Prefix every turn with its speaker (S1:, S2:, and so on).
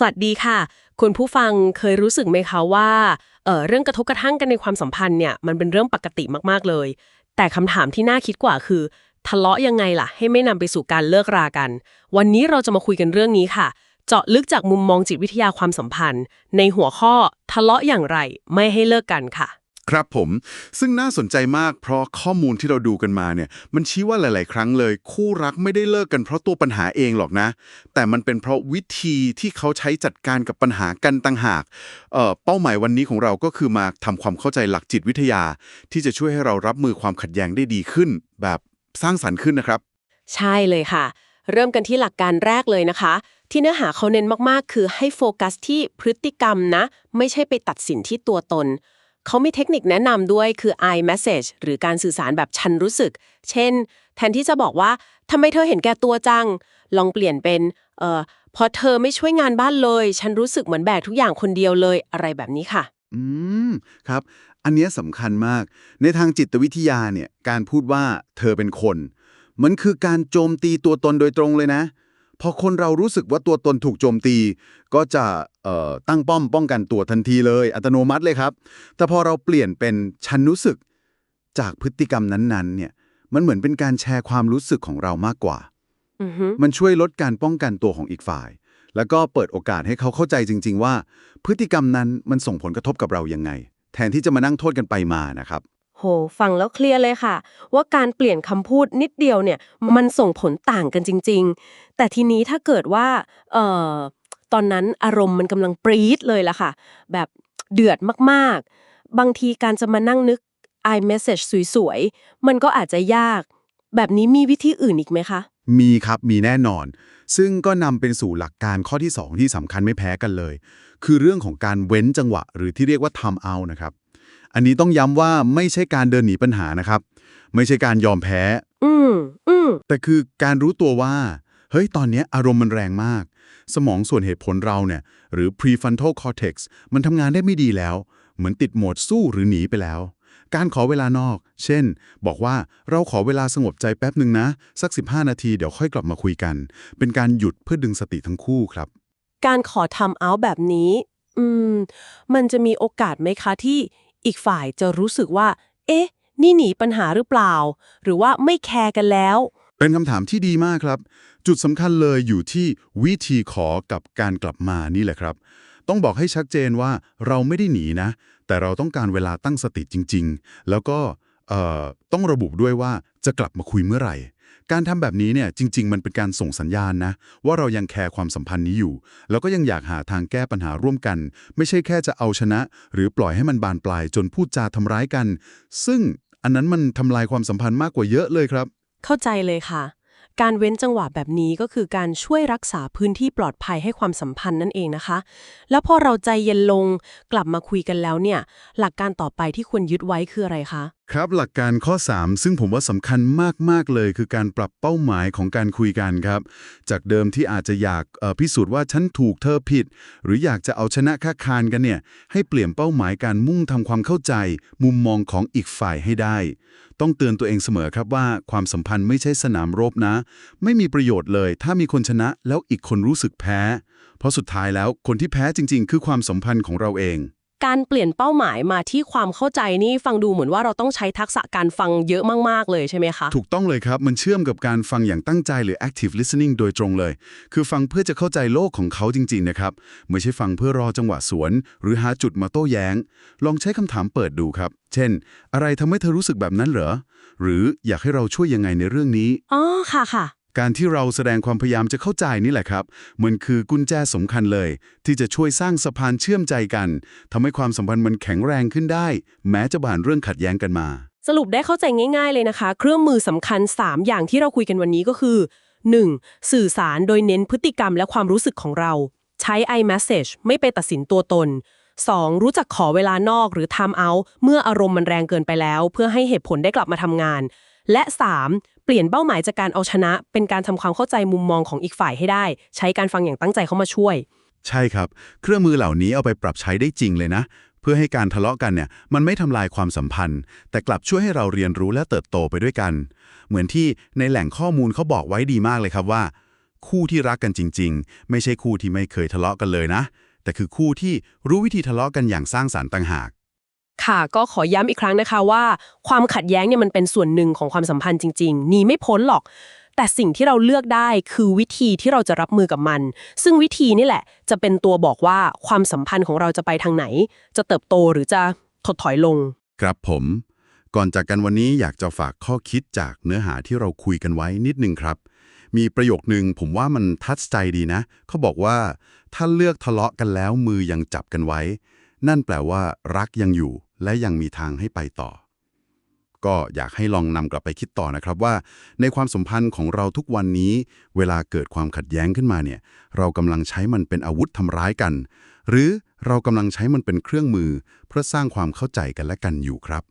S1: สวัสดีค่ะ คุณผู้ฟังเคยรู้สึกไหมคะว่าเออเรื่องกระทบกระทั่งกันในความสัมพันธ์เนี่ยมันเป็นเรื่องปกติมากๆเลย แต่คำถามที่น่าคิดกว่าคือ ทะเลาะยังไงล่ะ ให้ไม่นำไปสู่การเลิกรากัน วันนี้เราจะมาคุยกันเรื่องนี้ค่ะ เจาะลึกจากมุมมองจิตวิทยาความสัมพันธ์ ในหัวข้อทะเลาะอย่างไรไม่ให้เลิกกันค่ะ
S2: ครับผมซึ่งน่าสนใจมากเพราะข้อมูลที่เราดูกันมาเนี่ยมันชี้ว่าหลาย ๆ ครั้งเลย คู่รักไม่ได้เลิกกันเพราะตัวปัญหาเองหรอกนะ แต่มันเป็นเพราะวิธีที่เขาใช้จัดการกับปัญหากันต่างหากเอ่อเป้าหมายวันนี้ของเราก็คือมาทำความเข้าใจหลักจิตวิทยา ที่จะช่วยให้เรารับมือความขัดแย้งได้ดีขึ้น แบบสร้างสรรค์ขึ้นนะครับ
S1: ใช่เลยค่ะ เริ่มกันที่หลักการแรกเลยนะคะ ที่เนื้อหาเขาเน้นมาก ๆ คือให้โฟกัสที่พฤติกรรมนะ ไม่ใช่ไปตัดสินที่ตัวตน เขามีเทคนิคแนะนำด้วยคือ I message หรือการสื่อสารแบบฉันรู้สึก เช่น แทนที่จะบอกว่าทำไมเธอเห็นแก่ตัวจัง ลองเปลี่ยนเป็นเอ่อพอเธอไม่ช่วยงานบ้านเลย ฉันรู้สึกเหมือนแบกทุกอย่างคนเดียวเลยอะไรแบบนี้ค่ะ
S2: อืม ครับ อันเนี้ยสำคัญมาก ในทางจิตวิทยาเนี่ย การพูดว่าเธอเป็นคน มันคือการโจมตีตัวตนโดยตรงเลยนะ พอคนเรารู้สึกว่าตัวตนถูกโจมตี ก็จะเอ่อตั้งป้อมป้องกันตัวทันทีเลย อัตโนมัติเลยครับ แต่พอเราเปลี่ยนเป็นฉันรู้สึกจากพฤติกรรมนั้นๆ เนี่ย มันเหมือนเป็นการแชร์ความรู้สึกของเรามากกว่า
S1: อือฮึ
S2: มันช่วยลดการป้องกันตัวของอีกฝ่าย แล้วก็เปิดโอกาสให้เขาเข้าใจจริง ๆ ว่า พฤติกรรมนั้นมันส่งผลกระทบกับเรายังไง แทนที่จะมานั่งโทษกันไปมานะครับ
S1: โห ฟังแล้วเคลียร์เลยค่ะ ว่าการเปลี่ยนคำพูดนิดเดียวเนี่ย มันส่งผลต่างกันจริง ๆ แต่ทีนี้ถ้าเกิดว่าเอ่อตอนนั้นอารมณ์มันกำลังปรี๊ดเลยล่ะค่ะ แบบเดือดมากๆ บางทีการจะมานั่งนึก i message สวยๆ มันก็อาจจะยาก แบบนี้มีวิธีอื่นอีกไหมคะ
S2: มีครับมีแน่นอน ซึ่งก็นำเป็นสู่หลักการข้อที่ 2 ที่สำคัญไม่แพ้กันเลย คือเรื่องของการเว้นจังหวะ หรือที่เรียกว่า time out นะครับ อันนี้ต้องย้ำว่าไม่ใช่การเดินหนีปัญหานะครับ ไม่ใช่การยอมแพ้
S1: อืมอืม
S2: แต่คือการรู้ตัวว่า เฮ้ย ตอนเนี้ยอารมณ์มันแรงมาก สมองส่วนเหตุผลเราเนี่ย หรือ prefrontal cortex มันทำงานได้ไม่ดีแล้ว เหมือนติดโหมดสู้หรือหนีไปแล้ว การขอเวลานอก เช่น บอกว่าเราขอเวลาสงบใจแป๊บหนึ่งนะ สัก 15 นาทีเดี๋ยวค่อยกลับมาคุยกัน เป็นการหยุดเพื่อดึงสติทั้งคู่ครับ
S1: การขอทำเอาแบบนี้ อืม มันจะมีโอกาสไหมคะที่ อีกฝ่ายจะรู้สึกว่า เอ๊ะ นี่หนีปัญหาหรือเปล่า หรือว่าไม่แคร์กันแล้ว
S2: เป็นคำถามที่ดีมากครับ จุดสำคัญเลยอยู่ที่วิธีขอกับการกลับมานี่แหละครับ ต้องบอกให้ชัดเจนว่าเราไม่ได้หนีนะ แต่เราต้องการเวลาตั้งสติจริง ๆ แล้วก็เอ่อต้องระบุด้วยว่าจะกลับมาคุยเมื่อไหร่ การทำแบบนี้เนี่ยจริง ๆ มันเป็นการส่งสัญญาณนะ ว่าเรายังแคร์ความสัมพันธ์นี้อยู่ แล้วก็ยังอยากหาทางแก้ปัญหาร่วมกัน ไม่ใช่แค่จะเอาชนะ หรือปล่อยให้มันบานปลายจนพูดจาทำร้ายกัน ซึ่งอันนั้นมันทำลายความสัมพันธ์มากกว่าเยอะเลยครับ
S1: เข้าใจเลยค่ะ การเว้นจังหวะแบบนี้ก็คือการช่วยรักษาพื้นที่ปลอดภัยให้ความสัมพันธ์นั่นเองนะคะ แล้วพอเราใจเย็นลงกลับมาคุยกันแล้วเนี่ย หลักการต่อไปที่ควรยึดไว้คืออะไรคะ
S2: ครับหลักการข้อ 3 ซึ่งผมว่าสำคัญมาก ๆ เลย คือการปรับเป้าหมายของการคุยกันครับ จากเดิมที่อาจจะอยากพิสูจน์ว่าฉันถูกเธอผิด หรืออยากจะเอาชนะค้าคานกันเนี่ยให้เปลี่ยนเป้าหมายการมุ่งทำความเข้าใจ มุมมองของอีกฝ่ายให้ได้ ต้องเตือนตัวเองเสมอครับว่าความสัมพันธ์ไม่ใช่สนามรบนะ ไม่มีประโยชน์เลย ถ้ามีคนชนะแล้วอีกคนรู้สึกแพ้ เพราะสุดท้ายแล้วคนที่แพ้จริง ๆ คือความสัมพันธ์ของเราเอง
S1: การเปลี่ยนเป้าหมายมาที่ความเข้าใจนี่ฟังดูเหมือนว่าเราต้องใช้ทักษะการฟังเยอะมาก ๆ เลยใช่ไหมคะ
S2: ถูกต้องเลยครับ มันเชื่อมกับการฟังอย่างตั้งใจหรือ active listening โดยตรงเลย คือฟังเพื่อจะเข้าใจโลกของเขาจริง ๆ นะครับ ไม่ใช่ฟังเพื่อรอจังหวะสวน หรือหาจุดมาโต้แย้ง ลองใช้คำถามเปิดดูครับ เช่น อะไรทำให้เธอรู้สึกแบบนั้นเหรอ หรืออยากให้เราช่วยยังไงในเรื่องนี้
S1: อ๋อ ค่ะค่ะ
S2: การที่เราแสดงความพยายามจะเข้าใจนี่แหละครับ มันคือกุญแจสำคัญเลย ที่จะช่วยสร้างสะพานเชื่อมใจกันทำให้ความสัมพันธ์มันแข็งแรงขึ้นได้ แม้จะผ่านเรื่องขัดแย้งกันมา
S1: สรุปได้เข้าใจง่ายๆเลยนะคะ เครื่องมือสำคัญ 3 อย่างที่เราคุยกันวันนี้ก็คือ 1. สื่อสารโดยเน้นพฤติกรรมและความรู้สึกของเรา ใช้ iMessage ไม่ไปตัดสินตัวตน 2. รู้จักขอเวลานอกหรือ time out เมื่ออารมณ์มันแรงเกินไปแล้ว เพื่อให้เหตุผลได้กลับมาทำงาน และ 3. เปลี่ยนเป้าหมายจากการเอาชนะ เป็นการทำความเข้าใจมุมมองของอีกฝ่ายให้ได้ ใช้การฟังอย่างตั้งใจเข้ามาช่วย
S2: ใช่ครับ เครื่องมือเหล่านี้เอาไปปรับใช้ได้จริงเลยนะ เพื่อให้การทะเลาะกันเนี่ยมันไม่ทำลายความสัมพันธ์ แต่กลับช่วยให้เราเรียนรู้และเติบโตไปด้วยกัน เหมือนที่ในแหล่งข้อมูลเขาบอกไว้ดีมากเลยครับว่า คู่ที่รักกันจริง ๆ ไม่ใช่คู่ที่ไม่เคยทะเลาะกันเลยนะ แต่คือคู่ที่รู้วิธีทะเลาะกันอย่างสร้างสรรค์ต่างหาก
S1: ค่ะก็ขอย้ำอีกครั้งนะคะว่า ความขัดแย้งเนี่ยมันเป็นส่วนหนึ่งของความสัมพันธ์จริงๆหนีไม่พ้นหรอก แต่สิ่งที่เราเลือกได้คือวิธีที่เราจะรับมือกับมัน ซึ่งวิธีนี่แหละ จะเป็นตัวบอกว่าความสัมพันธ์ของเราจะไปทางไหน จะเติบโตหรือจะถดถอยลง
S2: ครับผม ก่อนจากกันวันนี้อยากจะฝากข้อคิดจากเนื้อหาที่เราคุยกันไว้นิดนึงครับ มีประโยคนึงผมว่ามันทัดใจดีนะ เขาบอกว่า ถ้าเลือกทะเลาะกันแล้วมือยังจับกันไว้ นั่นแปลว่า รักยังอยู่และยังมีทางให้ไปต่อ ก็อยากให้ลองนำกลับไปคิดต่อนะครับว่า ในความสัมพันธ์ของเราทุกวันนี้ เวลาเกิดความขัดแย้งขึ้นมาเนี่ย เรากำลังใช้มันเป็นอาวุธทำร้ายกัน หรือเรากำลังใช้มันเป็นเครื่องมือ เพื่อสร้างความเข้าใจกันและกันอยู่ครับ